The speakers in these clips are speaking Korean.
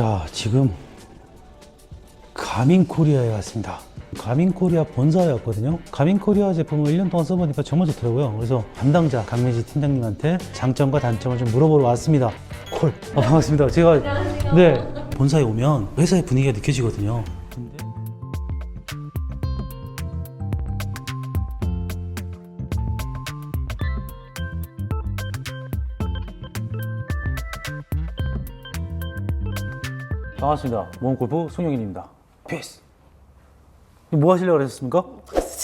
자, 지금 가민 코리아에 왔습니다. 가민 코리아 본사에 왔거든요. 가민 코리아 제품을 1년 동안 써보니까 정말 좋더라고요. 그래서 담당자 강민지 팀장님한테 장점과 단점을 좀 물어보러 왔습니다. 콜. 아, 반갑습니다. 제가 네 본사에 오면 회사의 분위기가 느껴지거든요. 반갑습니다. 모험골프 송영인입니다. 페이스. 뭐 하시려고 그랬습니까?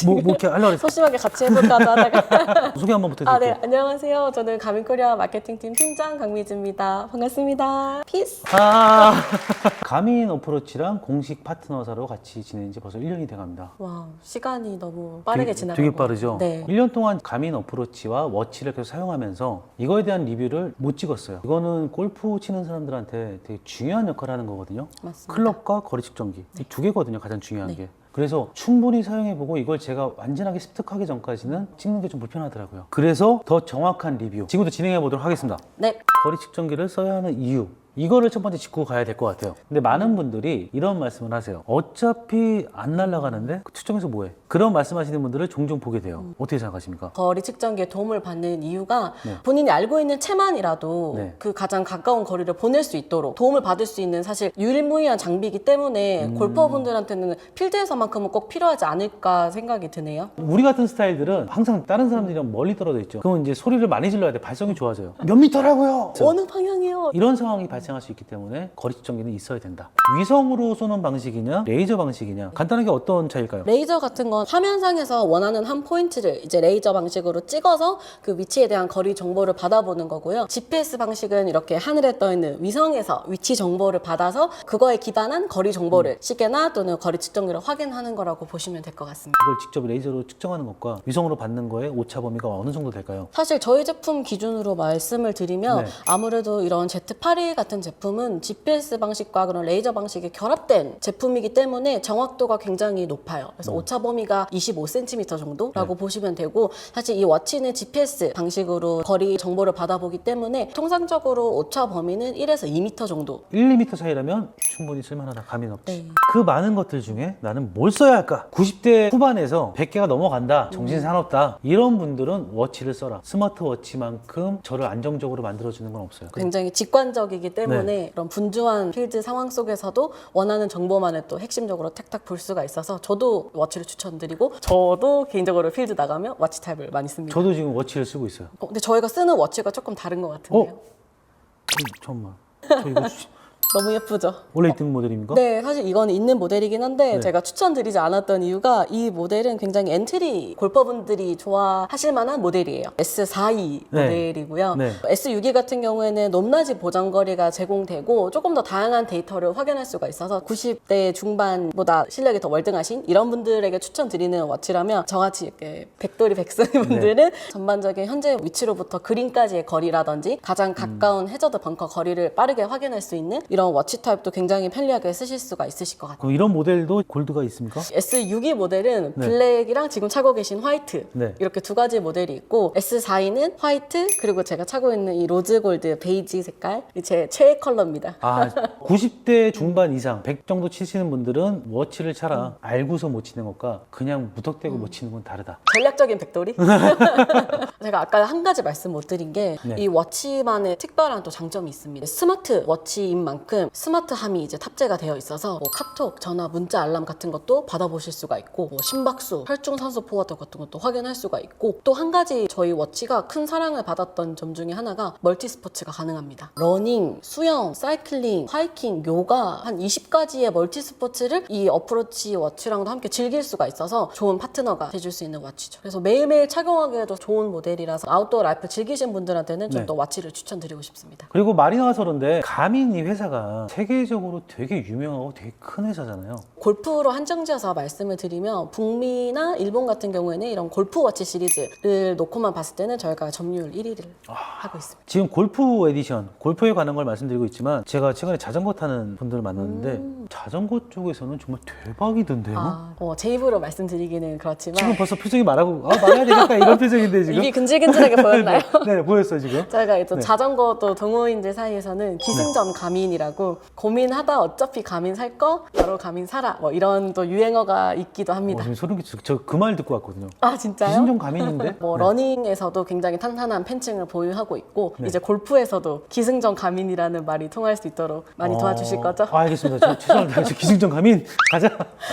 뭐, 뭐 이렇게 하려고 그랬어요? 소심하게 같이 해볼까도 하다가 소개 한번 부탁드릴게요. 아, 네. 안녕하세요. 저는 가민코리아 마케팅팀 팀장 강미주입니다. 반갑습니다. 피스. 아, 가민 어프로치랑 공식 파트너사로 같이 지낸 지 벌써 1년이 돼 갑니다. 와, 시간이 너무 빠르게 되게, 지나가고 되게 빠르죠? 네. 1년 동안 가민 어프로치와 워치를 계속 사용하면서 이거에 대한 리뷰를 못 찍었어요. 이거는 골프 치는 사람들한테 되게 중요한 역할을 하는 거거든요. 맞습니다. 클럽과 거리 측정기. 이 두 개거든요, 가장 중요한 네. 게. 그래서 충분히 사용해보고 이걸 제가 완전하게 습득하기 전까지는 찍는 게 좀 불편하더라고요. 그래서 더 정확한 리뷰. 지금부터 진행해 보도록 하겠습니다. 네. 거리 측정기를 써야 하는 이유 이거를 첫 번째 짚고 가야 될 것 같아요 근데 많은 분들이 이런 말씀을 하세요 어차피 안 날아가는데 그 측정해서 뭐해 그런 말씀하시는 분들을 종종 보게 돼요 음. 어떻게 생각하십니까? 거리 측정기에 도움을 받는 이유가 네. 본인이 알고 있는 채만이라도 네. 그 가장 가까운 거리를 보낼 수 있도록 도움을 받을 수 있는 사실 유일무이한 장비이기 때문에 음. 골퍼분들한테는 필드에서만큼은 꼭 필요하지 않을까 생각이 드네요. 우리 같은 스타일들은 항상 다른 사람들이랑 멀리 떨어져 있죠 그러면 이제 소리를 많이 질러야 돼 발성이 좋아져요 몇 미터라고요? 어느 방향이요? 이런 상황이 발생 할 수 있기 때문에 거리 측정기는 있어야 된다 위성으로 쏘는 방식이냐 레이저 방식이냐 간단하게 어떤 차이일까요? 레이저 같은 건 화면상에서 원하는 한 포인트를 이제 레이저 방식으로 찍어서 그 위치에 대한 거리 정보를 받아보는 거고요. GPS 방식은 이렇게 하늘에 떠 있는 위성에서 위치 정보를 받아서 그거에 기반한 거리 정보를 시계나 또는 거리 측정기로 확인하는 거라고 보시면 될 것 같습니다. 그걸 직접 레이저로 측정하는 것과 위성으로 받는 거의 오차 범위가 어느 정도 될까요? 사실 저희 제품 기준으로 말씀을 드리면 네. 아무래도 이런 Z8이 같은 제품은 GPS 방식과 그런 레이저 방식이 결합된 제품이기 때문에 정확도가 굉장히 높아요. 그래서 음. 오차 범위가 25cm 정도라고 네. 보시면 되고 사실 이 워치는 GPS 방식으로 거리 정보를 받아보기 때문에 통상적으로 오차 범위는 1에서 2m 정도 1, 2m 차이라면 충분히 쓸만하다 감이 없지 네. 그 많은 것들 중에 나는 뭘 써야 할까 90대 후반에서 100개가 넘어간다 정신 사납다 이런 분들은 워치를 써라 스마트워치만큼 저를 안정적으로 만들어주는 건 없어요 굉장히 직관적이기 때문에 네. 그런 분주한 필드 상황 속에서도 원하는 정보만을 또 핵심적으로 탁탁 볼 수가 있어서 저도 워치를 추천드리고 저도 개인적으로 필드 나가면 워치 타입을 많이 씁니다. 저도 지금 워치를 쓰고 있어요 어, 근데 저희가 쓰는 워치가 조금 다른 것 같은데요. 어? 음, 잠깐만 저 이거 주- 너무 예쁘죠? 원래 있던 모델입니까? 네, 사실 이거는 있는 모델이긴 한데 네. 제가 추천드리지 않았던 이유가 이 모델은 굉장히 엔트리 골퍼분들이 좋아하실 만한 모델이에요. S42 네. 모델이고요. 네. S62 같은 경우에는 높낮이 보정거리가 제공되고 조금 더 다양한 데이터를 확인할 수가 있어서 90대 중반보다 실력이 더 월등하신 이런 분들에게 추천드리는 워치라면 저같이 이렇게 백돌이 백승 분들은 네. 전반적인 현재 위치로부터 그린까지의 거리라든지 가장 가까운 해저드 벙커 거리를 빠르게 확인할 수 있는 이런 워치 타입도 굉장히 편리하게 쓰실 수가 있으실 것 같아요. 그럼 이런 모델도 골드가 있습니까? S62 모델은 네. 블랙이랑 지금 차고 계신 화이트 네. 이렇게 두 가지 모델이 있고 S42는 화이트 그리고 제가 차고 있는 이 로즈 골드 베이지 색깔 제 최애 컬러입니다. 아 90대 중반 이상 100 정도 치시는 분들은 워치를 차라 음. 알고서 못 치는 것과 그냥 무턱대고 못 치는 건 다르다 전략적인 백돌이? 제가 아까 한 가지 말씀 못 드린 게 이 네. 워치만의 특별한 또 장점이 있습니다. 스마트 워치인 만큼 스마트함이 이제 탑재가 되어 있어서 뭐 카톡, 전화, 문자 알람 같은 것도 받아보실 수가 있고 뭐 심박수, 혈중산소 포화도 같은 것도 확인할 수가 있고 또 한 가지 저희 워치가 큰 사랑을 받았던 점 중에 하나가 멀티 스포츠가 가능합니다. 러닝, 수영, 사이클링, 하이킹, 요가 한 20가지의 멀티 스포츠를 이 어프로치 워치랑도 함께 즐길 수가 있어서 좋은 파트너가 돼줄 수 있는 워치죠. 그래서 매일매일 착용하기에도 좋은 모델이라서 아웃도어 라이프 즐기신 분들한테는 좀 네. 더 워치를 추천드리고 싶습니다. 그리고 말이 나와서 그런데 가민 이 회사가 세계적으로 되게 유명하고 되게 큰 회사잖아요 골프로 한정지어서 말씀을 드리면 북미나 일본 같은 경우에는 이런 골프 워치 시리즈를 놓고만 봤을 때는 저희가 점유율 1위를 하고 있습니다. 지금 골프 에디션, 골프에 관한 걸 말씀드리고 있지만 제가 최근에 자전거 타는 분들을 만났는데 자전거 쪽에서는 정말 대박이던데요. 음. 아, 어, 제 입으로 말씀드리기는 그렇지만 지금 벌써 표정이 말하고 아 말해야 되겠다 이런 표정인데 지금. 입이 근질근질하게 보였나요? 네 보였어요 지금. 저희가 또 네. 자전거 또 동호인들 사이에서는 기승전 가민이라는 가민이라고 고민하다 어차피 가민 살 거 바로 가민 사라 뭐 이런 또 유행어가 있기도 어, 합니다. 지금 소름 끼쳐. 저그 말 듣고 왔거든요. 아 진짜요? 기승전 가민인데? 뭐 네. 러닝에서도 굉장히 탄탄한 팬층을 보유하고 있고 네. 이제 골프에서도 기승전 가민이라는 말이 통할 수 있도록 많이 도와주실 어, 거죠? 아, 알겠습니다. 저 죄송합니다. 저 기승전 가민 가자.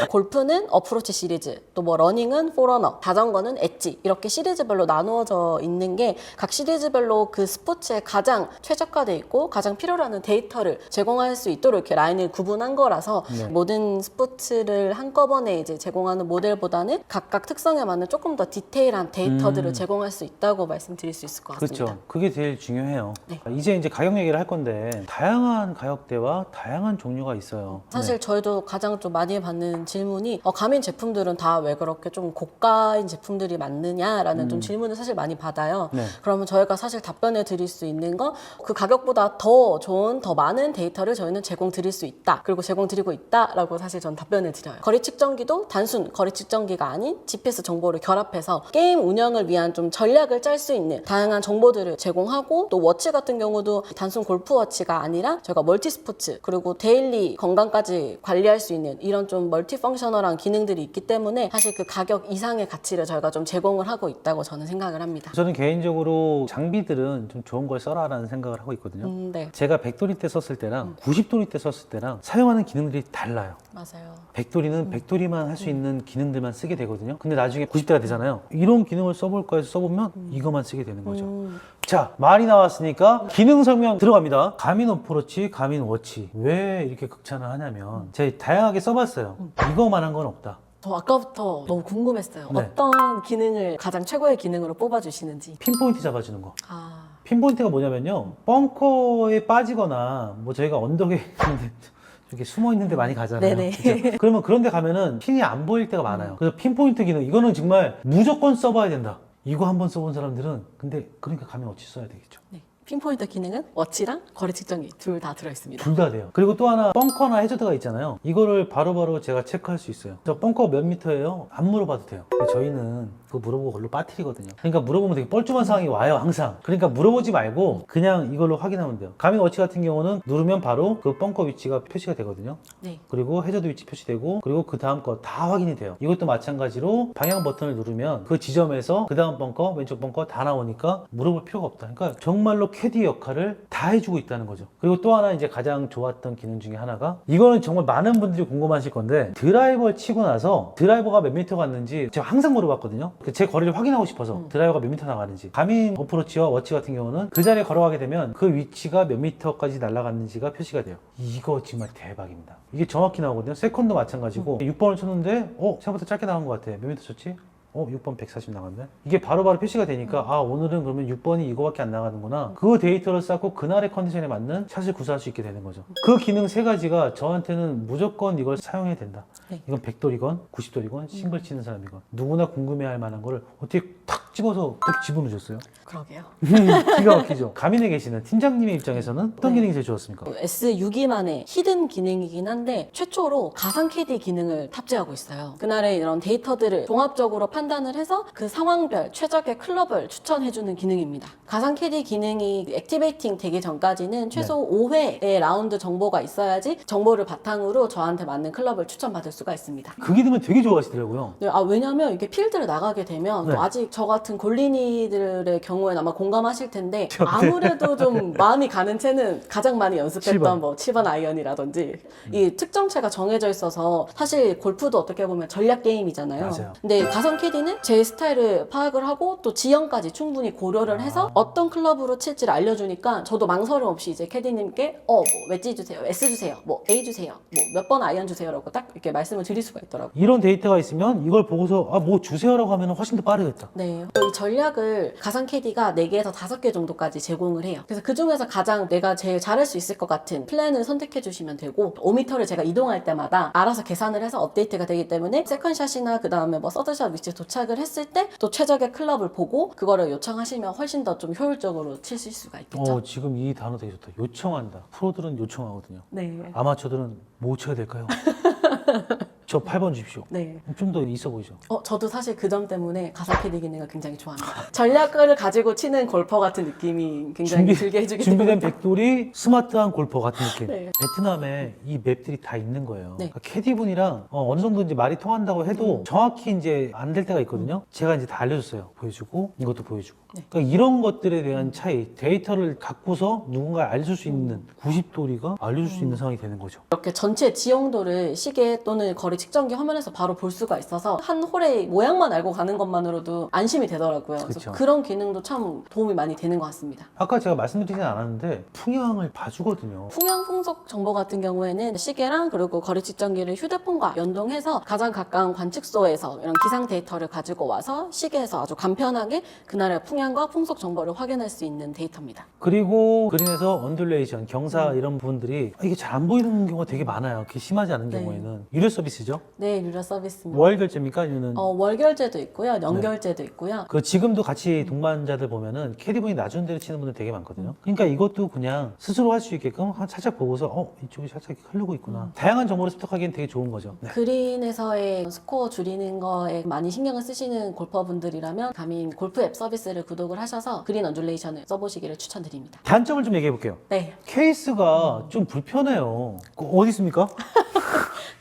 골프는 어프로치 시리즈, 또 뭐 러닝은 포러너, 자전거는 엣지 이렇게 시리즈별로 나누어져 있는 게 각 시리즈별로 그 스포츠에 가장 최적화돼 있고 가장 필요로 하는 데이터를 제공 할 수 있도록 이렇게 라인을 구분한 거라서 네. 모든 스포츠를 한꺼번에 이제 제공하는 모델보다는 각각 특성에 맞는 조금 더 디테일한 데이터들을 제공할 수 있다고 말씀드릴 수 있을 것 같습니다. 음. 그렇죠. 그게 제일 중요해요. 네. 이제 이제 가격 얘기를 할 건데 다양한 가격대와 다양한 종류가 있어요. 사실 저희도 가장 좀 많이 받는 질문이 어, 가민 제품들은 다 왜 그렇게 좀 고가인 제품들이 많느냐라는 좀 질문을 사실 많이 받아요. 네. 그러면 저희가 사실 답변해 드릴 수 있는 거그 가격보다 더 좋은 더 많은 데이터 를 저희는 제공 드릴 수 있다. 그리고 제공 드리고 있다라고 사실 전 답변을 드려요. 거리 측정기도 단순 거리 측정기가 아닌 GPS 정보를 결합해서 게임 운영을 위한 좀 전략을 짤 수 있는 다양한 정보들을 제공하고 또 워치 같은 경우도 단순 골프 워치가 아니라 저희가 멀티 스포츠 그리고 데일리 건강까지 관리할 수 있는 이런 좀 멀티 펑셔널한 기능들이 있기 때문에 사실 그 가격 이상의 가치를 저희가 좀 제공을 하고 있다고 저는 생각을 합니다. 저는 개인적으로 장비들은 좀 좋은 걸 써라라는 생각을 하고 있거든요. 음, 네, 제가 100도리 때 썼을 때랑 90도리 때 썼을 때랑 사용하는 기능들이 달라요. 맞아요. 100도리는 100도리만 할 수 있는 기능들만 쓰게 되거든요. 근데 나중에 90대가 되잖아요. 이런 기능을 써볼까 해서 써보면 이거만 쓰게 되는 거죠. 음, 자, 말이 나왔으니까 기능 설명 들어갑니다. 가민 어프로치, 가민 워치. 왜 이렇게 극찬을 하냐면 제가 다양하게 써봤어요. 이거만한 건 없다. 저 아까부터 너무 궁금했어요. 네. 어떤 기능을 가장 최고의 기능으로 뽑아주시는지. 핀포인트 잡아주는 거. 아, 핀포인트가 뭐냐면요. 벙커에 빠지거나 뭐 저희가 언덕에 있는데 이렇게 숨어 있는데 많이 가잖아요. 네네. 그죠? 그러면 그런 데 가면은 핀이 안 보일 때가 많아요. 그래서 핀포인트 기능 이거는 정말 무조건 써봐야 된다. 이거 한번 써본 사람들은 근데 그러니까 가면 어찌 써야 되겠죠. 네. 핀포인트 기능은 워치랑 거리 측정기 둘 다 들어있습니다. 둘 다 돼요. 그리고 또 하나 벙커나 해저드가 있잖아요. 이거를 바로바로 제가 체크할 수 있어요. 저 벙커 몇 미터예요? 안 물어봐도 돼요. 저희는 그거 물어보고 걸로 빠뜨리거든요. 그러니까 물어보면 되게 뻘쭘한 상황이 와요, 항상. 그러니까 물어보지 말고 그냥 이걸로 확인하면 돼요. 가민 워치 같은 경우는 누르면 바로 그 벙커 위치가 표시가 되거든요. 네. 그리고 해저드 위치 표시되고 그리고 그 다음 거 다 확인이 돼요. 이것도 마찬가지로 방향 버튼을 누르면 그 지점에서 그 다음 벙커, 왼쪽 벙커 다 나오니까 물어볼 필요가 없다. 그러니까 정말로 캐디 역할을 다 해주고 있다는 거죠. 그리고 또 하나 이제 가장 좋았던 기능 중에 하나가 이거는 정말 많은 분들이 궁금하실 건데 드라이버를 치고 나서 드라이버가 몇 미터 갔는지 제가 항상 물어봤거든요. 그제 거리를 확인하고 싶어서 음. 드라이버가 몇 미터 나가는지. 가민 어프로치와 워치 같은 경우는 그 자리에 걸어가게 되면 그 위치가 몇 미터까지 날아갔는지가 표시가 돼요. 이거 정말 대박입니다. 이게 정확히 나오거든요. 세컨도 마찬가지고 6번을 쳤는데 어 생각보다 짧게 나간 것 같아. 몇 미터 쳤지? 어, 6번 140 나갔네? 이게 바로 바로 표시가 되니까, 아, 오늘은 그러면 6번이 이거밖에 안 나가는구나. 그 데이터를 쌓고 그날의 컨디션에 맞는 샷을 구사할 수 있게 되는 거죠. 그 기능 세 가지가 저한테는 무조건 이걸 사용해야 된다. 네. 이건 100돌이건, 90돌이건, 싱글 치는 사람이건, 누구나 궁금해 할 만한 거를 어떻게 탁 집어서 딱 집어넣으셨어요? 그러게요. 기가 막히죠? 가민에 계시는 팀장님의 입장에서는 어떤 네. 기능이 제일 좋았습니까? S6기만의 히든 기능이긴 한데 최초로 가상 캐디 기능을 탑재하고 있어요. 그날의 이런 데이터들을 종합적으로 판단을 해서 그 상황별 최적의 클럽을 추천해주는 기능입니다. 가상 캐디 기능이 액티베이팅 되기 전까지는 최소 5회의 라운드 정보가 있어야지 정보를 바탕으로 저한테 맞는 클럽을 추천받을 수가 있습니다. 그 기능을 되게 좋아하시더라고요. 네, 아 왜냐면 이게 필드를 나가게 되면 네. 또 아직 저 같은 골린이들의 경우에는 아마 공감하실 텐데 저- 네. 아무래도 좀 마음이 가는 채는 가장 많이 연습했던 칠번. 뭐 7번 아이언이라든지 이 특정체가 정해져 있어서 사실 골프도 어떻게 보면 전략 게임이잖아요. 맞아요. 근데 가성 캐디는 제 스타일을 파악을 하고 또 지형까지 충분히 고려를 해서 아. 어떤 클럽으로 칠지를 알려주니까 저도 망설임 없이 이제 캐디님께 어뭐 웨지 주세요, S 주세요, 뭐 A 주세요, 뭐 몇 번 아이언 주세요라고 딱 이렇게 말씀을 드릴 수가 있더라고요. 이런 데이터가 있으면 이걸 보고서, 아, 뭐 주세요라고 하면 훨씬 더 빠르겠다. 네. 이 전략을 가상 캐디가 4개에서 5개 정도까지 제공을 해요. 그래서 그 중에서 가장 내가 제일 잘할 수 있을 것 같은 플랜을 선택해 주시면 되고 5m를 제가 이동할 때마다 알아서 계산을 해서 업데이트가 되기 때문에 세컨샷이나 그 다음에 뭐 서드샷 위치에 도착을 했을 때 또 최적의 클럽을 보고 그거를 요청하시면 훨씬 더 좀 효율적으로 치실 수가 있겠죠. 어, 지금 이 단어 되게 좋다. 요청한다. 프로들은 요청하거든요. 네. 아마추어들은 뭐 쳐야 될까요? 저 8번 주십시오. 네. 좀 더 있어 보이죠? 어, 저도 사실 그 점 때문에 가사키디 기능을 굉장히 좋아합니다. 전략을 가지고 치는 골퍼 같은 느낌이 굉장히 들게 해주기 준비된 때문에. 백돌이 스마트한 골퍼 같은 느낌. 네. 베트남에 이 맵들이 다 있는 거예요. 네. 그러니까 캐디분이랑 어, 느 정도 이제 말이 통한다고 해도 음. 정확히 이제 안 될 때가 있거든요. 제가 이제 다 알려줬어요. 보여주고 이것도 보여주고. 네. 그러니까 이런 것들에 대한 차이, 데이터를 갖고서 누군가 알려줄 수 있는 90도리가 알려줄 수 음. 있는 상황이 되는 거죠. 이렇게 전체 지형도를 시계 또는 거리 측정기 화면에서 바로 볼 수가 있어서 한 홀의 모양만 알고 가는 것만으로도 안심이 되더라고요. 그래서 그쵸. 그런 기능도 참 도움이 많이 되는 것 같습니다. 아까 제가 말씀드리진 않았는데 풍향을 봐주거든요. 풍향 풍속 정보 같은 경우에는 시계랑 그리고 거리 측정기를 휴대폰과 연동해서 가장 가까운 관측소에서 이런 기상 데이터를 가지고 와서 시계에서 아주 간편하게 그날의 풍향과 풍속 정보를 확인할 수 있는 데이터입니다. 그리고 그린에서 언듈레이션, 경사 이런 부분들이 이게 잘 안 보이는 경우가 되게 많아요. 그게 심하지 않은 네. 경우에는 유료 서비스 죠. 네, 유료 서비스입니다. 월 결제입니까? 아니면 어, 월 결제도 있고요, 연결제도 있고요. 그 지금도 같이 동반자들 보면은 캐디분이 낮은 데를 치는 분들 되게 많거든요. 그러니까 이것도 그냥 스스로 할 수 있게끔 한 살짝 보고서 어 이쪽이 살짝 흐르고 있구나. 다양한 정보를 습득하기엔 되게 좋은 거죠. 네. 그린에서의 스코어 줄이는 거에 많이 신경을 쓰시는 골퍼분들이라면 가민 골프 앱 서비스를 구독을 하셔서 그린 언듈레이션을 써보시기를 추천드립니다. 단점을 좀 얘기해 볼게요. 네, 케이스가 좀 불편해요. 그 어디 있습니까?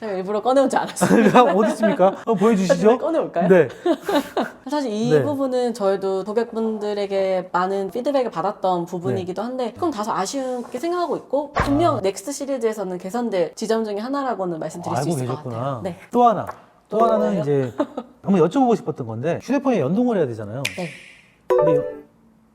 제가 일부러 꺼내오지 않았어요. 어디 있습니까? 한번 보여주시죠. 꺼내올까요? 네. 사실 이 네. 부분은 저희도 고객분들에게 많은 피드백을 받았던 부분이기도 한데 조금 다소 아쉬운게 생각하고 있고 분명 넥스트 시리즈에서는 개선될 지점 중에 하나라고는 말씀드릴 수 알고 있을 것 계셨구나. 같아요. 네. 또 하나. 또 또 하나는 뭐예요? 이제 한번 여쭤보고 싶었던 건데 휴대폰에 연동을 해야 되잖아요. 네. 근데 여-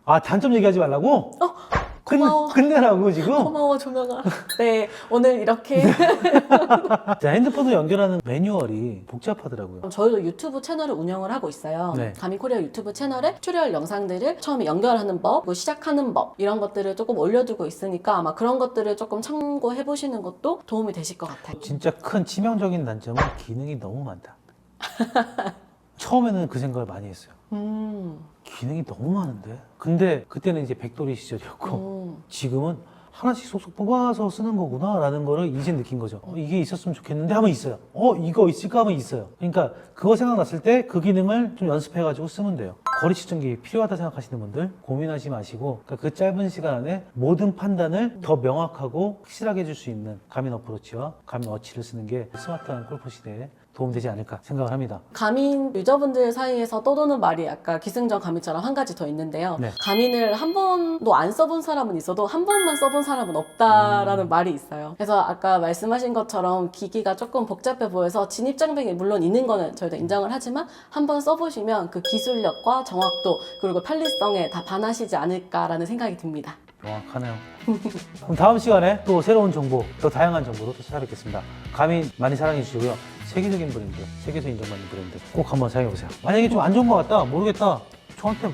아 단점 얘기하지 말라고? 어, 끝, 고마워. 끝내라고 지금? 고마워 조명아. 네, 오늘 이렇게 자, 핸드폰으로 연결하는 매뉴얼이 복잡하더라고요. 저희도 유튜브 채널을 운영을 하고 있어요. 네. 가미코리아 유튜브 채널에 튜토리얼 영상들을 처음에 연결하는 법, 뭐 시작하는 법 이런 것들을 조금 올려두고 있으니까 아마 그런 것들을 조금 참고해 보시는 것도 도움이 되실 것 같아요. 진짜 큰 치명적인 단점은 기능이 너무 많다. 처음에는 그 생각을 많이 했어요. 음, 기능이 너무 많은데? 근데 그때는 이제 백돌이 시절이었고 음. 지금은 하나씩 쏙쏙 뽑아서 쓰는 거구나 라는 거를 이제 느낀 거죠. 어, 이게 있었으면 좋겠는데 하면 있어요. 어, 이거 있을까 하면 있어요. 그러니까 그거 생각났을 때 그 기능을 좀 연습해가지고 쓰면 돼요. 거리 측정기 필요하다 생각하시는 분들 고민하지 마시고 그러니까 그 짧은 시간 안에 모든 판단을 더 명확하고 확실하게 해줄 수 있는 가민 어프로치와 가민 어치를 쓰는 게 스마트한 골프 시대에 도움되지 않을까 생각을 합니다. 가민 유저분들 사이에서 떠도는 말이 아까 기승전 가민처럼 한 가지 더 있는데요. 네. 가민을 한 번도 안 써본 사람은 있어도 한 번만 써본 사람은 없다라는 음. 말이 있어요. 그래서 아까 말씀하신 것처럼 기기가 조금 복잡해 보여서 진입 장벽이 물론 있는 거는 저희도 인정을 하지만 한 번 써보시면 그 기술력과 정확도 그리고 편리성에 다 반하시지 않을까라는 생각이 듭니다. 명확하네요. 그럼 다음 시간에 또 새로운 정보, 더 다양한 정보로 또 찾아뵙겠습니다. 가민 많이 사랑해 주시고요. 세계적인 브랜드, 세계에서 인정받는 브랜드 꼭 한번 사용해 보세요. 만약에 좀 안 좋은 것 같다, 모르겠다, 저한테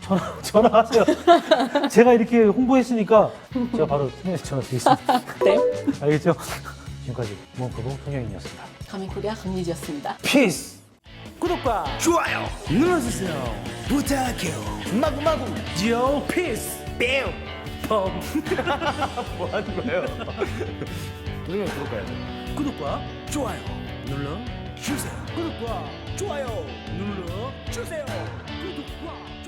전화 전화하세요. 제가 이렇게 홍보했으니까 제가 바로 팀에서 전화 드리겠습니다. 네. 알겠죠? 지금까지 무언크고 송영인이었습니다. 가민 코리아 강리지였습니다. 피스! 구독과 좋아요 눌러주세요 부탁해요 마구마구 요 피스 뺨 pom뭐 하는 거예요? 누르면 구독해야 돼 구독과 좋아요 눌러 주세요. 구독과 좋아요 눌러 주세요. 구독과 좋아요